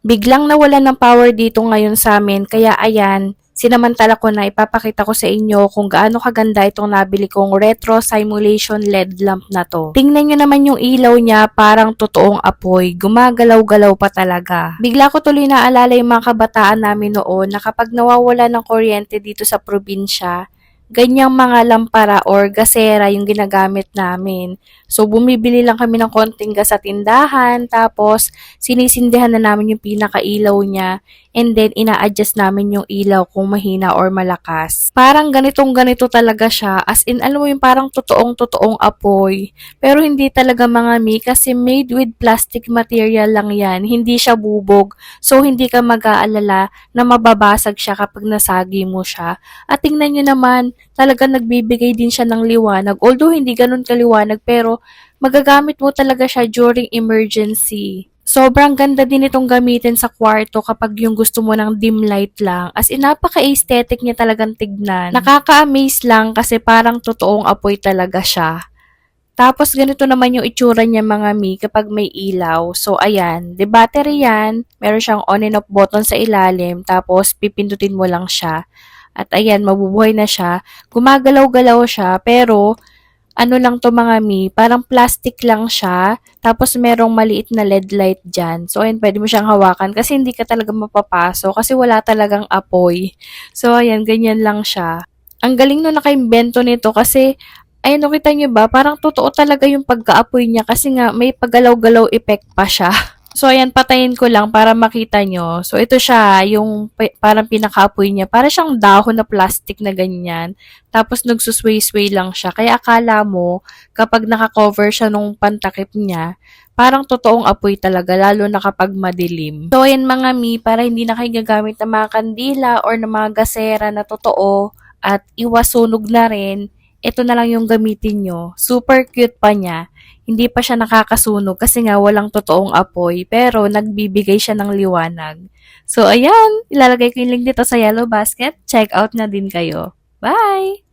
Biglang nawalan ng power dito ngayon sa amin, kaya ayan, sinamantala ko na ipapakita ko sa inyo kung gaano kaganda itong nabili kong retro simulation LED lamp na to. Tingnan nyo naman yung ilaw niya, parang totoong apoy, gumagalaw-galaw pa talaga. Bigla ko tuloy naalala yung mga kabataan namin noon na kapag nawawala ng kuryente dito sa probinsya, ganyang mga lampara or gasera yung ginagamit namin. So, bumibili lang kami ng konting gas sa tindahan, tapos sinisindihan na namin yung pinakailaw niya, and then ina-adjust namin yung ilaw kung mahina or malakas. Parang ganitong ganito talaga siya, as in, alam mo yung parang totoong totoong apoy. Pero hindi talaga mga mi, kasi made with plastic material lang yan, hindi siya bubog. So, hindi ka mag-aalala na mababasag siya kapag nasagi mo siya. At tingnan nyo naman, talaga nagbibigay din siya ng liwanag. Although hindi ganun kaliwanag, pero magagamit mo talaga siya during emergency. Sobrang ganda din itong gamitin sa kwarto kapag yung gusto mo ng dim light lang. As in, napaka-aesthetic niya talagang tignan. Nakaka-amaze lang kasi parang totoong apoy talaga siya. Tapos ganito naman yung itsura niya mga mi kapag may ilaw. So ayan, de battery yan. Meron siyang on and off button sa ilalim. Tapos pipindutin mo lang siya. At ayan, mabubuhay na siya. Gumagalaw-galaw siya pero ano lang to mga mi, parang plastic lang siya. Tapos merong maliit na LED light dyan. So ayan, pwede mo siyang hawakan kasi hindi ka talaga mapapaso kasi wala talagang apoy. So ayan, ganyan lang siya. Ang galing no nakaimbento nito kasi Ayun, nakita niyo ba? Parang totoo talaga yung pagkaapoy niya kasi nga may pagalaw-galaw effect pa siya. So, ayan, patayin ko lang para makita nyo. So, ito siya, yung pa- parang pinakaapoy niya. Para siyang dahon na plastic na ganyan. Tapos, nagsusway-sway lang siya. Kaya akala mo, kapag nakakover siya nung pantakip niya, parang totoong apoy talaga, lalo na kapag madilim. So, ayan mga mi, para hindi na kayo gagamit ng mga kandila or ng mga gasera na totoo at iwasunog na rin, ito na lang yung gamitin nyo. Super cute pa niya. Hindi pa siya nakakasunog kasi nga walang totoong apoy pero nagbibigay siya ng liwanag. So ayan, ilalagay ko yung link dito sa yellow basket. Check out na din kayo. Bye!